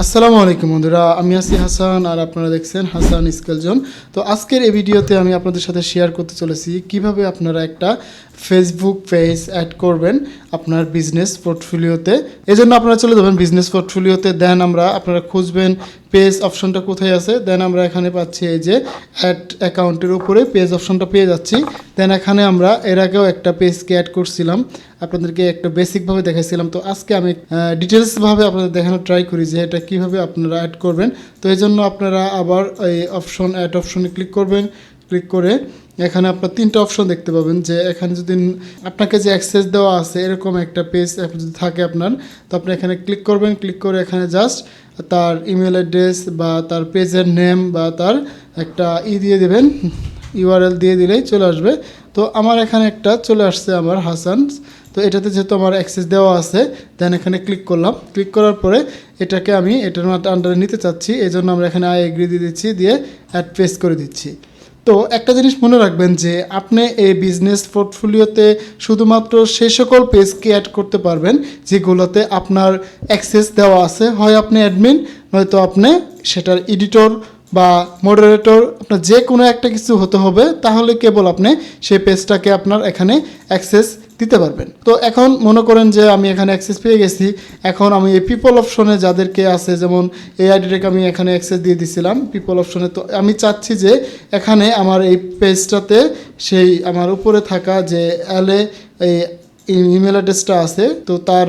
আসসালামু আলাইকুম বন্ধুরা, আমি আছি হাসান আর আপনারা দেখছেন হাসান স্কেলজন তো আজকের এই ভিডিওতে আমি আপনাদের সাথে শেয়ার করতে চলেছি কীভাবে আপনারা একটা ফেসবুক পেজ অ্যাড করবেন আপনার বিজনেস পোর্টফোলিওতে এই জন্য আপনারা চলে যাবেন বিজনেস পোর্টফোলিওতে দেন আমরা আপনারা খুঁজবেন পেজ অপশনটা কোথায় আছে। দেন আমরা এখানে পাচ্ছি এই যে অ্যাড অ্যাকাউন্টের উপরে পেজ অপশনটা পেয়ে যাচ্ছি। দেন এখানে আমরা এর আগেও একটা পেজকে অ্যাড করছিলাম। আপনাদেরকে একটা বেসিকভাবে দেখাইছিলাম। তো আজকে আমি ডিটেলসভাবে আপনাদের দেখানোর ট্রাই করি যে এটা কীভাবে আপনারা অ্যাড করবেন। তো এই জন্য আপনারা আবার এই অপশন অ্যাড অপশনে ক্লিক করবেন। ক্লিক করে এখানে আপনার তিনটা অপশন দেখতে পাবেন যে এখানে যদি আপনাকে যে অ্যাক্সেস দেওয়া আছে, এরকম একটা পেজ যদি থাকে আপনার, তো আপনি এখানে ক্লিক করবেন ক্লিক করে এখানে জাস্ট তার ইমেল অ্যাড্রেস বা তার পেজের নেম বা তার একটা ই দিয়ে দেবেন ইউআরএল দিয়ে দিলেই চলে আসবে। তো আমার এখানে একটা চলে আসছে আমার হাসান তো এটাতে যেহেতু আমার অ্যাক্সেস দেওয়া আছে দেন এখানে ক্লিক করলাম। ক্লিক করার পরে এটাকে আমি এটার আন্ডারে নিতে চাচ্ছি এই জন্য আমরা এখানে আই এগ্রি দিয়ে দিচ্ছি, দিয়ে অ্যাড পেস করে দিচ্ছি। তো একটা জিনিস মনে রাখবেন যে আপনি এই বিজনেস পোর্টফোলিওতে শুধুমাত্র সেই সকল পেজকে অ্যাড করতে পারবেন যেগুলোতে আপনার অ্যাক্সেস দেওয়া আছে। হয় আপনি অ্যাডমিন নয়তো আপনি সেটার এডিটর বা মডারেটর আপনার যে কোনো একটা কিছু হতে হবে, তাহলে কেবল আপনি সেই পেজটাকে আপনার এখানে অ্যাক্সেস দিতে পারবেন। তো এখন মনে করেন যে আমি এখানে অ্যাক্সেস পেয়ে গেছি। এখন আমি এই পিপল অপশনে যাদেরকে আছে, যেমন এই আইডিটাকে আমি এখানে অ্যাক্সেস দিয়ে দিছিলাম পিপল অপশনে তো আমি চাচ্ছি যে এখানে আমার এই পেজটাতে সেই আমার উপরে থাকা যে অ্যালে এই ইমেল অ্যাড্রেসটা আছে, তো তার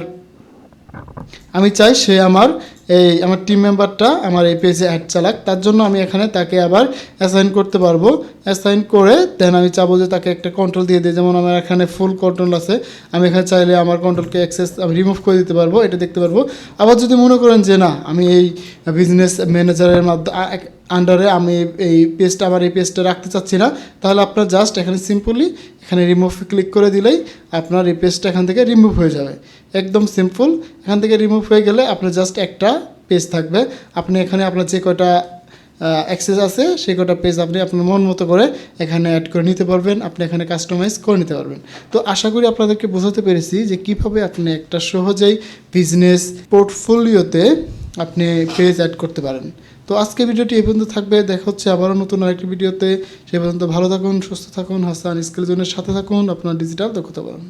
আমি চাই সে আমার এই আমার টিম মেম্বারটা আমার এই পেজে অ্যাড চালাক। তার জন্য আমি এখানে তাকে আবার অ্যাসাইন করতে পারব। অ্যাসাইন করে দেন আমি চাবো যে তাকে একটা কন্ট্রোল দিয়ে দিই যেমন আমার এখানে ফুল কন্ট্রোল আছে। আমি এখানে চাইলে আমার কন্ট্রোলকে অ্যাক্সেস আমি রিমুভ করে দিতে পারব। এটা দেখতে পারব। আবার যদি মনে করেন যে না, আমি এই বিজনেস ম্যানেজারের মাধ্যমে আন্ডারে আমি এই পেজটা আমার এই পেজটা রাখতে চাচ্ছি না, তাহলে আপনার জাস্ট এখানে সিম্পলি এখানে রিমুভ ক্লিক করে দিলেই আপনার এই পেজটা এখান থেকে রিমুভ হয়ে যাবে। একদম সিম্পল এখান থেকে রিমুভ হয়ে গেলে আপনার জাস্ট একটা পেজ থাকবে। আপনি এখানে আপনার যে কয়টা অ্যাক্সেস আছে, সেই কটা পেজ আপনি আপনার মন মতো করে এখানে অ্যাড করে নিতে পারবেন, আপনি এখানে কাস্টমাইজ করে নিতে পারবেন। তো আশা করি আপনাদেরকে বোঝাতে পেরেছি যে কীভাবে আপনি একটা সহজেই বিজনেস পোর্টফোলিওতে আপনি পেজ অ্যাড করতে পারেন। তো আজকে ভিডিওটি এই পর্যন্ত থাকবে। দেখা হচ্ছে আবারও নতুন আরেকটি ভিডিওতে। সে পর্যন্ত ভালো থাকুন, সুস্থ থাকুন। হাসান স্কিল জোনের সাথে থাকুন। আপনার ডিজিটাল দক্ষতা বাড়ান।